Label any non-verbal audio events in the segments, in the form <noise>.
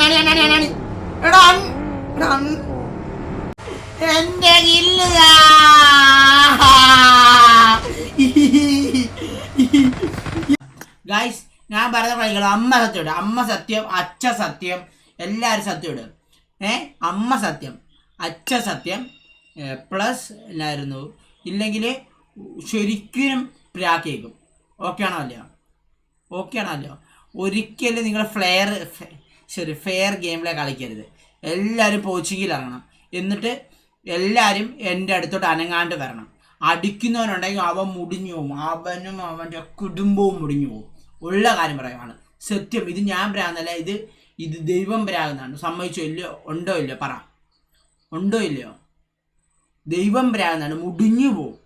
അണ്ണാണി എടാ എന്റെ ഗായ്സ് ഞാൻ പറഞ്ഞ കളികൾ അമ്മ സത്യം ഇടും. അമ്മ സത്യം അച്ഛ സത്യം എല്ലാവരും സത്യം ഇടും. ഏ? അമ്മ സത്യം അച്ഛ സത്യം പ്ലസ് എല്ലായിരുന്നു ഇല്ലെങ്കിൽ ശരിക്കും പ്രാക്കേക്കും ഓക്കെ ആണോ അല്ലയോ? ഓക്കെ ആണോ അല്ലയോ? ഒരിക്കലും നിങ്ങൾ ഫ്ലെയർ ശരി ഫെയർ ഗെയിമിലെ കളിക്കരുത്. എല്ലാവരും പോച്ചിങ്ങിൽ ഇറങ്ങണം. എന്നിട്ട് എല്ലാവരും എന്റെ അടുത്തോട്ട് അനങ്ങാണ്ട് വരണം. അടിക്കുന്നവനുണ്ടെങ്കിൽ അവൻ മുടിഞ്ഞു പോകും. അവനും അവന്റെ കുടുംബവും മുടിഞ്ഞു പോകും. ഉള്ള കാര്യം പറയുവാണ്. സത്യം ഇത് ഞാൻ പ്രാകുന്നല്ല ഇത് ഇത് ദൈവം പ്രാകുന്നതാണ്. സമ്മതിച്ചോ ഇല്ലയോ? ഉണ്ടോ ഇല്ലയോ? പറ. ഉണ്ടോ ഇല്ലയോ? ദൈവം പ്രാകുന്നതാണ്. മുടിഞ്ഞു പോവും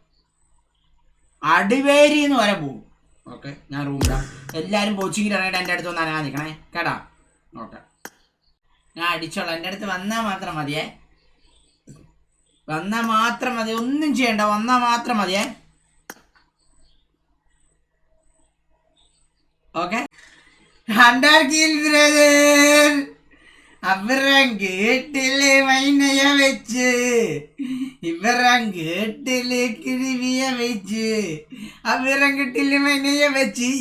അടിവേരി എന്ന് വരെ പോവും ഓക്കെ ഞാൻ റൂമിലാണ് എല്ലാവരും കോച്ചിങ്ങിൽ ഇറങ്ങിയിട്ട് എന്റെ അടുത്ത് വന്ന് അനങ്ങാൻ നിൽക്കണേ. കേട്ടാ? ഓക്കെ ഞാൻ അടിച്ചോളാം. എന്റെ അടുത്ത് വന്നാൽ മാത്രം മതിയേ. വന്നാൽ മാത്രം മതി. ഒന്നും ചെയ്യണ്ട. വന്നാൽ മാത്രം മതിയേ. ഓക്കെ?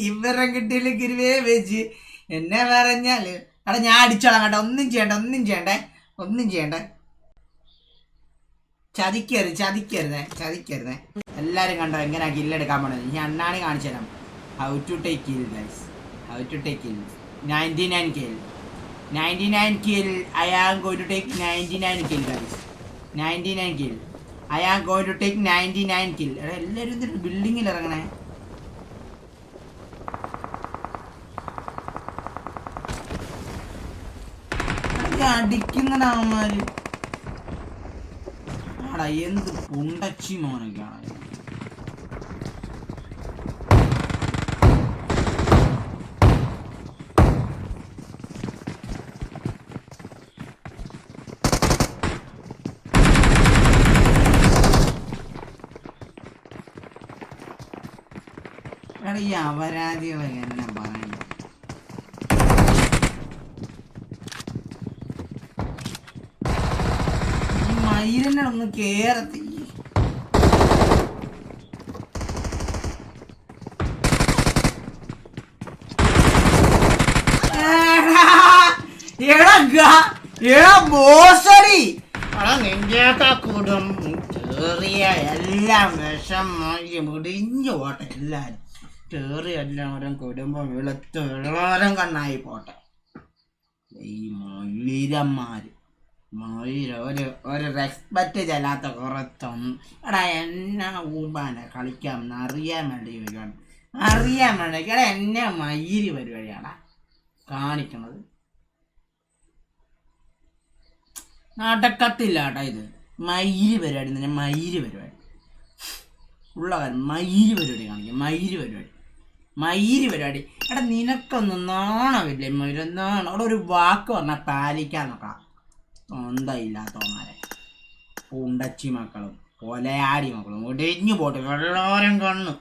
ഇവരം കിട്ടിൽ കിരുവിയ വെച്ച്. എന്നെ പറഞ്ഞാൽ അവിടെ ഞാൻ അടിച്ചോളാം കേട്ടോ. ഒന്നും ചെയ്യണ്ട ഒന്നും ചെയ്യണ്ടേ. ഒന്നും ചെയ്യണ്ടേ. ചതിക്കരുത് ചതിക്കരുതേ ചതിക്കരുതേ. എല്ലാരും കണ്ടോ എങ്ങനെ കില്ലെടുക്കാൻ പോണത്? ഞാൻ അണ്ണാണി കാണിച്ചു തരാം. How to take kill guys how to take kill ninety nine kill ninety nine kill I am going to take ninety nine kill guys ninety nine kill I am going to take ninety nine kill എല്ലാവരും ഇതിന്റെ ബിൽഡിങ്ങിൽ ഇറങ്ങണേ. അടിക്കുന്നതാമാര് ആടാ എന്ത് പുണ്ടച്ചി മോനൊക്കെയാണ് ഈ അപരാധികളൊക്കെ എന്നാ പറയുന്നത് ഈ മയിലിനെ ഒന്ന് കേറത്തി. എടാ എല്ലാം എല്ലാരും. കേറി എല്ലാവരും കുടുംബം വെളുത്ത് വെള്ളോരം കണ്ണായി പോട്ടെ. ഈ മൊയ്ലീരന്മാര്. മൊയ്ല ഒരു ഒരു റെസ്പെക്റ്റ് ചെല്ലാത്ത കുറത്തൊന്നും എടാ എന്നാ ഊബാന കളിക്കാം അറിയാൻ വേണ്ടി വരുവാണ് അറിയാൻ വേണ്ടി എടാ എന്നെ മയിരി പരിപാടിയാടാ കാണിക്കണത്. നടക്കത്തില്ല കേട്ടോ ഇത്. മയിരി പരിപാടി തന്നെ മയിരി പരിപാടി. ഉള്ള കാര്യം മയിരി പരിപാടി കാണിക്കും. മയിരി പരിപാടി. മയിരി പരിപാടി. എടാ നിനക്കൊന്നും നാണമില്ലേ മയിരൊന്നാണ് അവിടെ ഒരു വാക്ക് പറഞ്ഞാൽ പാലിക്കാൻ നോക്കാം തൊന്തയില്ലാത്തവന്മാരെ പൂണ്ടച്ചി മക്കളും കൊലയാടി മക്കളും ഒടിഞ്ഞു പോട്ടെ എല്ലാവരും കണ്ണു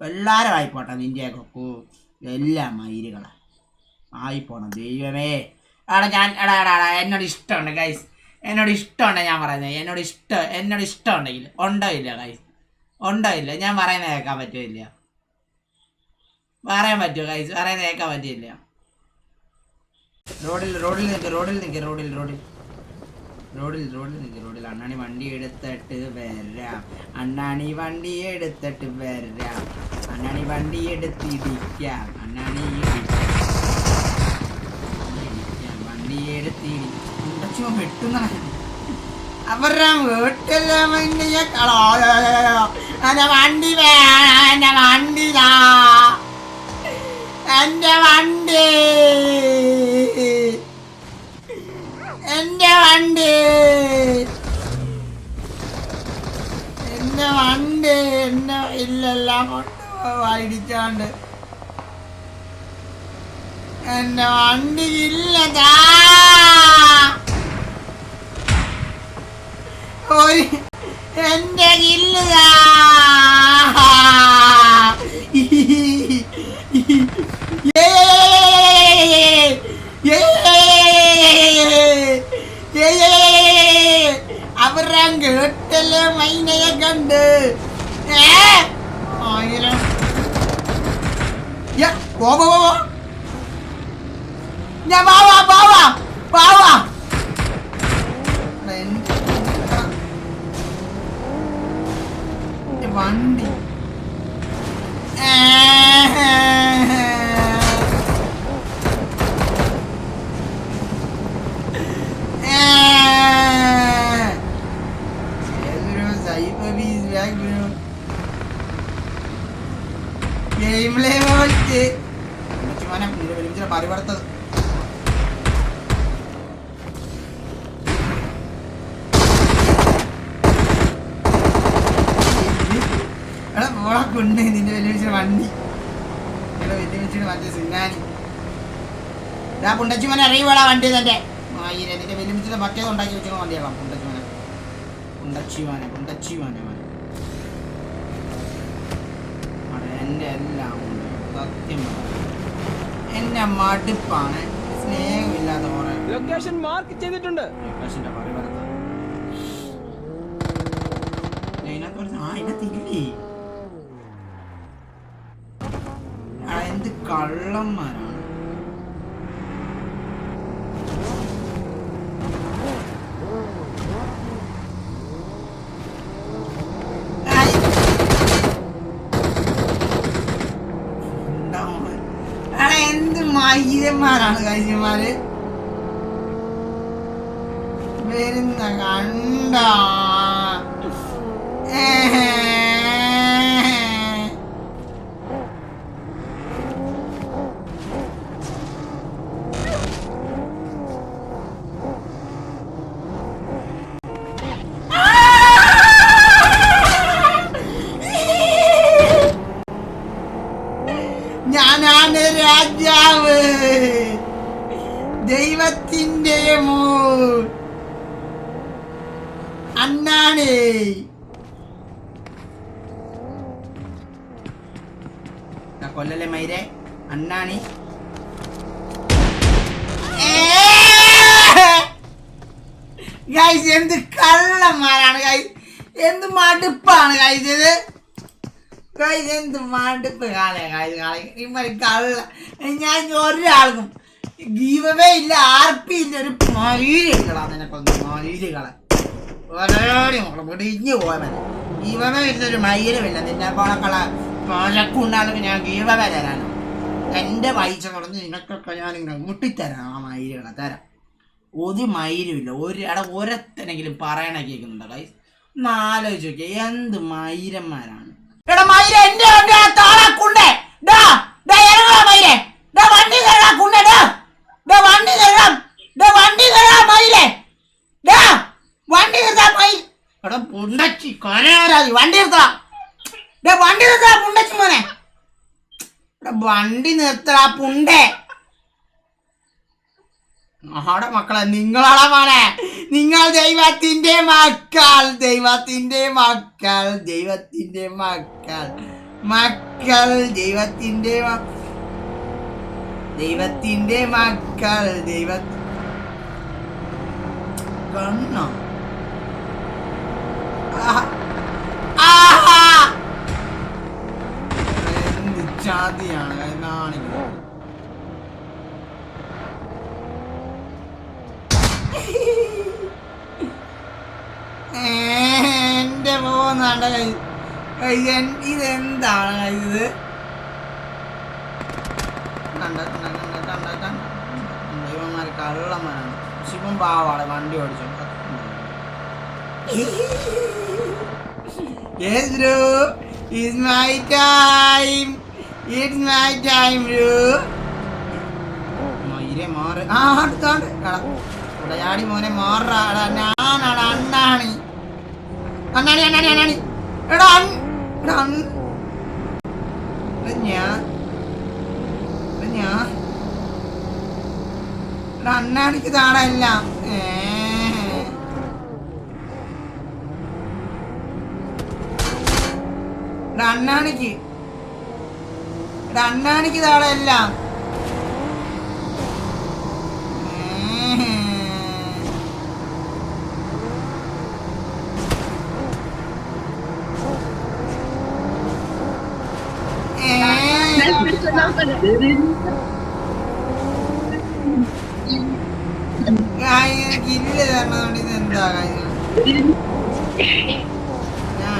എല്ലാവരും ആയിപ്പോട്ടെ നിന്റെയൊക്കെ കൊക്കു എല്ലാം മയിലുകളാ. ആയിപ്പോണം ദൈവമേ. എടാ ഞാൻ എടാ എടാ എടാ എന്നോട് ഇഷ്ടമുണ്ട് ഗൈസ് എന്നോട് ഇഷ്ടമുണ്ട് ഞാൻ പറയുന്നത് എന്നോട് ഇഷ്ടം എന്നോട് ഇഷ്ടമുണ്ടെങ്കിൽ ഉണ്ടോ ഇല്ല ഗൈസ് ഉണ്ടോ ഇല്ല ഞാൻ പറയുന്നത് കേൾക്കാൻ പറ്റില്ല പറയാൻ പറ്റുമോ ഗൈസ് പറയുന്നത് കേൾക്കാൻ പറ്റില്ല റോഡിൽ റോഡിൽ നിൽക്ക് റോഡിൽ നിൽക്ക് റോഡിൽ റോഡിൽ. റോഡിൽ റോഡിൽ നിൽക്കും റോഡിൽ. അണ്ണാണി വണ്ടി എടുത്തിട്ട് വരാം. അണ്ണാണി വണ്ടി എടുത്തിട്ട് വരാം. അണ്ണാണി വണ്ടി എടുത്തിടിക്കാം അണ്ണാണി. വണ്ടി എടുത്തിടി ഉണ്ടച്ചോ വെട്ടുന്ന അവരുടെ വീട്ടിലെ വണ്ടി വണ്ടി എന്റെ കല്ലെല്ലാം കൊണ്ട് അടിച്ചാണ്ട് എന്റെ വണ്ടി ഇല്ലതാ ഒരു എന്റെ ഇല്ലതാ അവരാ കേട്ടല്ലേ മൈനയെ കണ്ട് ഏ ആയിരം. പോ പോ പോ, ഞാൻ എന്റെ എന്റെ വണ്ടി എടാ നിന്റെ വലിയ വണ്ടി മറ്റേ സിന്നാനി. അറിയുവാടാ വണ്ടി ആയിരം നിന്റെ വലിയ മറ്റേത് ഉണ്ടാക്കി വെച്ചോ വണ്ടിയാകാം പുണ്ടച്ചുമനെ? പുണ്ടച്ചിമാനെ പുണ്ടച്ചിമാനെ മോനെ. എല്ലാം ഉണ്ട് സത്യം പറയാം. എന്നെ മടുപ്പാണ്. സ്നേഹമില്ലാത്ത കുറെ ലൊക്കേഷൻ മാർക്ക് ചെയ്തിട്ടുണ്ട്. പ്രകാശിന്റെ പരിവർത്തനം എന്ത് കള്ളന്മാരാണ് എന്ത് മയ്യന്മാരാണ് കഴിച്ചമാര് വരുന്ന കണ്ട. ഞാനാണ് ദൈവത്തിന്റെ മോൻ അണ്ണാണേ കൊല്ലല്ലേ മൈരെ? അണ്ണാണി ഗൈസ് എന്ത് കള്ളന്മാരാണ് ഗൈസ് എന്ത് മടുപ്പാണ് ഗൈസ് ഇത്. ഗൈസ് എന്ത് മടുപ്പ് കാളെ ഗൈസ് കാളെ ഇമ്മര് കള്ള ഞാൻ ഒരാൾക്കും ഗീവവേ ഇല്ല ആർപ്പി ഇല്ല ഒരു മയിലുകളാ നിനക്കൊന്ന് മയിലുകളെ. ഒരേടി മക്കളെ മുടിഞ്ഞു പോയവൻ ഗീവവേ ഇല്ലൊരു മയിലുമില്ല നിന്നെ പോണക്കള മഴക്കുണ്ടാണെങ്കിൽ ഞാൻ ഗീവവേ തരാനോ. എന്റെ പൈസ കുറഞ്ഞ് നിനക്കൊക്കെ ഞാൻ ഇങ്ങനെ മുട്ടിത്തരാം ആ മയിലുകളെ തരാം. ഒരു മയിലുമില്ല ഒരു അവിടെ ഒരത്തനെങ്കിലും പറയണ കേൾക്കുന്നുണ്ടോ ഗൈസ് ഒന്ന് എന്ത് മയിരന്മാരാണ് എടാ മയിര ആ താളാക്കുണ്ടേ ഡാ ഡാ ഇറങ്ങാ മയിരേ ഡാ വണ്ടി കുണ്ടേ ഡാ വണ്ടി തരാം വണ്ടി തരാ മയിലേ. വണ്ടി നിർത്താ മയിൽ. എടാ പുണ്ടച്ചി കൊരവരാതി വണ്ടി നിർത്താ ഡാ വണ്ടി നിർത്താ പുണ്ടച്ചി മോനെ. എടാ വണ്ടി നിർത്തടാ പുണ്ടേ. ആടെ മക്കളെ നിങ്ങളാടാ മോനെ. നിങ്ങൾ ദൈവത്തിന്റെ മക്കൾ ദൈവത്തിന്റെ മക്കൾ ദൈവത്തിന്റെ മക്കൾ. മക്കൾ ദൈവത്തിന്റെ മ- ദൈവത്തിന്റെ മക്കൾ ദൈവ കണ്ണോ? ജാതിയാണ് കാണിക്കുന്നത് എന്റെ പോകുന്നാണ്ട ഇതെന്താണ് ഇത്? കണ്ട? കള്ളന്മാരാണ്. ശിവൻ പാവാളെ വണ്ടി ഓടിച്ചു Yes, മാറ്. ഉടയാടി മോനെ മാറാടാ. അണ്ണാണി. അണ്ണാണി അണ്ണാണി എടാ ഞാൻ ഞാൻ കണ്ണാടിക്ക് താടല്ല അണ്ണാണിക്ക് അണ്ണാണിക്ക് താടല്ല ഏ. എനിക്ക് ഇല്ല തരണതുകൊണ്ട് ഇത് എന്താ കാര്യം ഞാൻ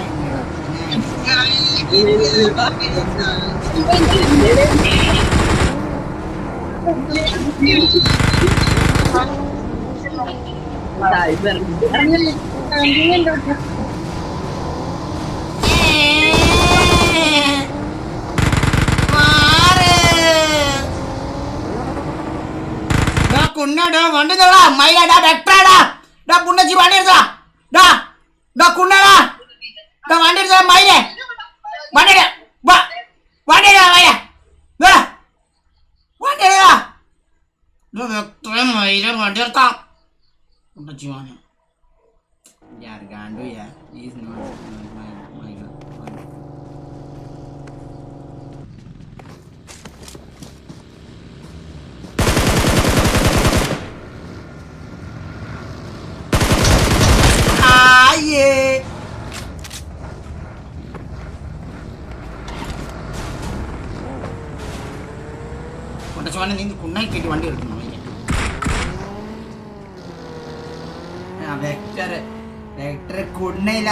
ഇല്ല. ഞാൻ ഡാ കുണ്ണടാ വണ്ടി നിർടാ മയിലാടാ വെട്ടാടാ ഡാ പുണ്ണച്ചി വണ്ടി എടുത്താ ഡാ ഡാ കുണ്ണടാ ഡാ വണ്ടി എടുത്താ മയിലേ വണ്ടി എടു. വാ വണ്ടി എടുക്കാ മയിലേ ദാ. വണ്ടി എടുക്കാ ഡാ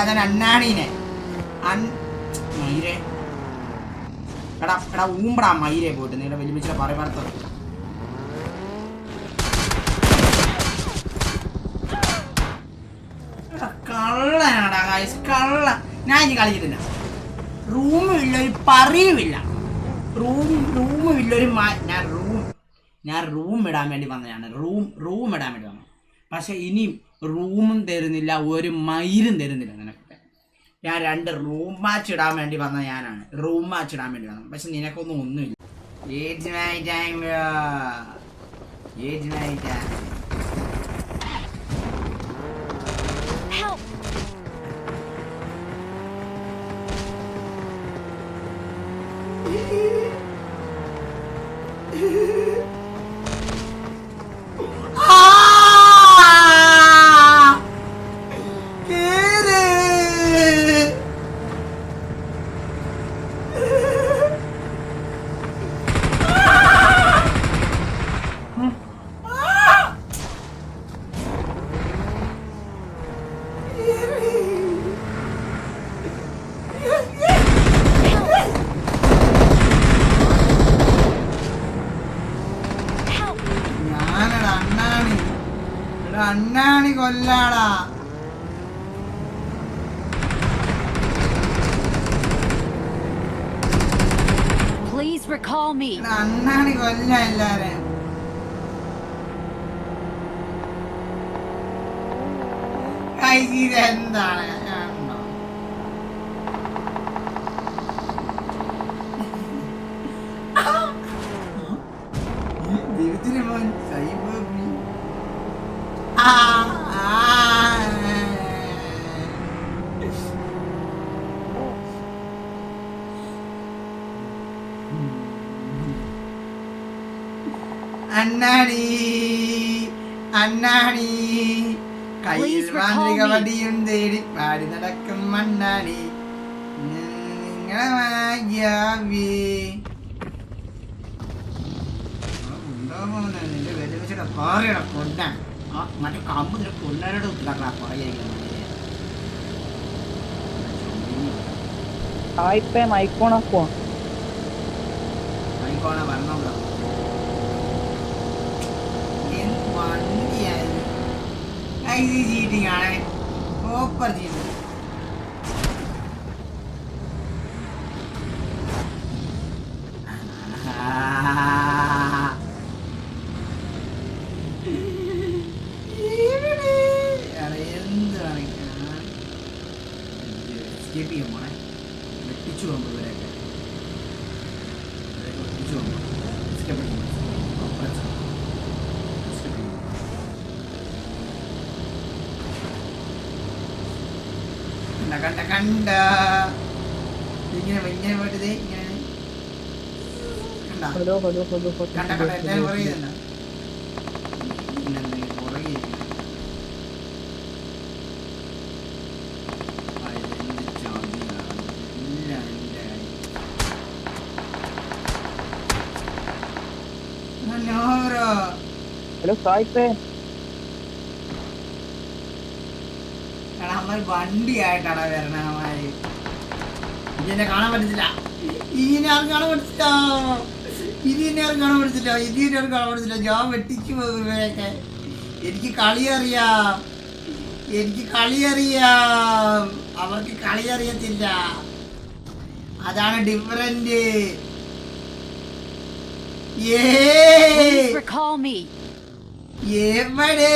കുണ്ണയില്ലാതെ അണ്ണാണീനെ മയിരെ. എടാ എടാ ഊമ്പടാ മയിരെ പോയിട്ട്. നീടെ വലിയ പറ പറത്തത് എടാ, കള്ളനാടാ ഗായ്സ് കള്ള. ഞാൻ ഇനി കളിച്ചിട്ടില്ല റൂമില്ല ഒരു പറയുമില്ല. റൂം റൂമില്ല ഒരു ഞാൻ റൂം ഞാൻ റൂം ഇടാൻ വേണ്ടി വന്നതാണ്. റൂം റൂം ഇടാൻ വേണ്ടി വന്നു പക്ഷെ ഇനിയും റൂമും തരുന്നില്ല ഒരു മയിലും തരുന്നില്ല നിനക്കൊക്കെ ഞാൻ രണ്ട് റൂം മാച്ച് ഇടാൻ വേണ്ടി വന്ന ഞാനാണ്. റൂം മാച്ച് ഇടാൻ വേണ്ടി വന്നത്. പക്ഷെ നിനക്കൊന്നും ഒന്നുമില്ല. Age time. Help! <laughs> Ah! കേറ്. Help! ഞാനടാ അണ്ണാണി എടാ അണ്ണാണി കൊല്ലാടാ. Please recall me. അണ്ണാണി കൊല്ല എല്ലാരെയും ഇതെന്താണ് കാണണോ? ഈ ദൈവത്തിന് മോൻ സൈബർ ബി. ആ, ആ. അണ്ണാണി അണ്ണാണി കയ്യിൽ Please recall മാന്ത്രിക me. വടിയും തേടി പാടി നടക്കും മണ്ണാണി. നിങ്ങളെ ഭാഗ്യാവി നിന്റെ വെല്ലുവിളിച്ചിട്ട് പറയണ കൊണ്ട ആ മറ്റേ കമ്പ് നിന്റെ കൊന്നരോട് ഉത്തരാക്കളാ പറയായിരിക്കും ആയിപ്പേ മൈക്കോണക്കോ ആയിക്കോണെ ഇത് ചീറ്റിംഗ് ആണ് സൂപ്പർ ചീറ്റിംഗ് എന്ത് കണ്ട. ഇങ്ങനെ ഇങ്ങനെ പോയിട്ടത് ഇങ്ങനെ. കണ്ട? കണ്ട എല്ലാവരും പറയുന്നുണ്ടോ? ഹലോ സായിപ്പേ. വണ്ടി വണ്ടിയായിട്ടാണ് വരണ അമ്മായി ഇതിനെ കാണാൻ പറ്റത്തില്ല. ഇതിനെ ആരും കാണാൻ പറ്റില്ല ഇതിനെ ആരും കാണാൻ പറ്റത്തില്ല. ഇതിനെ ആരും കാണാൻ പറ്റത്തില്ല. ഞാൻ വെട്ടിച്ചു ഇവരെയൊക്കെ. എനിക്ക് കളി അറിയാം. എനിക്ക് കളി അറിയാം. അവർക്ക് കളി അറിയത്തില്ല. അതാണ് ഡിഫറന്റ്. എവിടെ?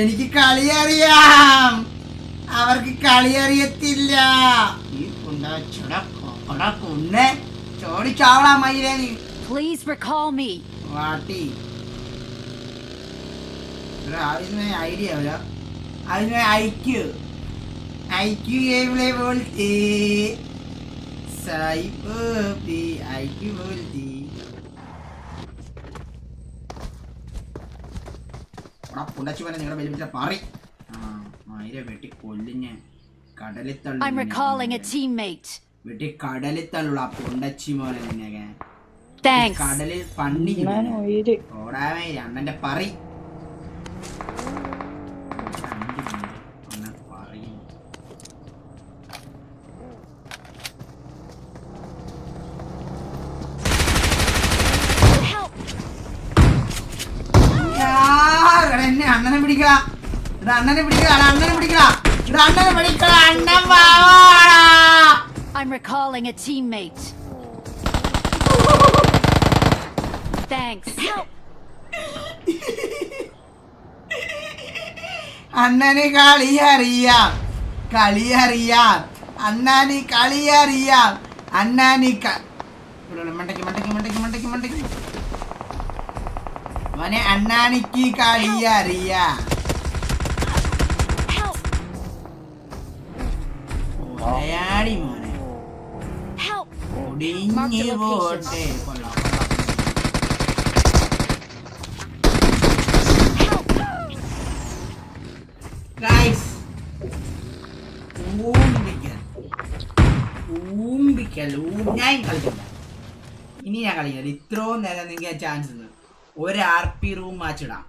എനിക്ക് കളി അറിയാം. അവർക്ക് കളി അറിയത്തില്ല ഈ ചുട കുന്നെ ചോടി ചാവളാ മയിലേ നീ പ്ലീസ് റിക്കോൾ മീ വാട്ടി ആവശ്യമായ ഐഡിയ ഐക്യു ഐക്യു ഗെയിമിലെ പോലത്തെ സായിപ്പ് ഐക്യു പോലത്തെ എടാ പുണ്ടച്ചുവനെ നിങ്ങളുടെ വെല്ലുവിളിച്ച പാറി ആ മയിര വെട്ടി കൊല്ലിഞ്ഞ് കടലിൽ I'm തള്ളി recalling a teammate. വെട്ടി കടലിൽ തള്ളുള്ള പൊണ്ടച്ചി മോനെ നിന്നെ. Thanks. കടലിൽ പണ്ണി ഓടാമേ അണ്ണന്റെ പറി. അണ്ണനെ പിടിക്കടാ അണ്ണനെ പിടിക്കടാ. എടാ അണ്ണനെ പിടിക്കടാ അണ്ണൻ പാവാടാ. I'm recalling a teammate. Thanks. അണ്ണന് കളി അറിയാം കളി അറിയാം. അണ്ണാനി കളി അറിയാം അണ്ണാനി മണ്ടയ്ക്ക് മണ്ടയ്ക്ക് മണ്ടയ്ക്ക് മണ്ടയ്ക്ക് മണ്ടയ്ക്ക്. മോനെ അണ്ണാനിക്ക് കളി അറിയാം. മലയാളി മോനെ! ഒടിഞ്ഞു പോട്ടെ. കൊള്ളാം Help! ഗൈസ് ഊമ്പിക്കൽ. ഊമ്പിക്കൽ. ഊ- ഞാൻ കളിക്കില്ല ഇനി ഞാൻ കളിക്കില്ല ഇത്രയും നേരം നിങ്ങൾക്ക് ചാൻസ് ഉണ്ട്. ഒരു ആർ പി റൂം മാച്ച് ഇടാം.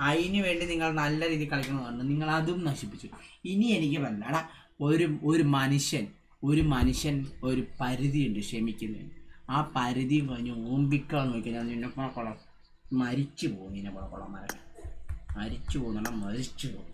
അതിനു വേണ്ടി നിങ്ങൾ നല്ല രീതിയിൽ കളിക്കണമെന്ന് നിങ്ങൾ അതും നശിപ്പിച്ചു. ഇനി എനിക്ക് പറ്റില്ല ഒരു ഒരു മനുഷ്യൻ ഒരു മനുഷ്യൻ ഒരു പരിധിയുണ്ട് ക്ഷമിക്കുന്നതിന്. ആ പരിധി കഴിഞ്ഞ് ഓമ്പിക്കാൻ നോക്കിയാൽ നിന്നെ കുളം മരിച്ചു പോകും നിന്നെ കൊള്ളമാരൊക്കെ മരിച്ചു പോകുന്ന മരിച്ചു പോകും.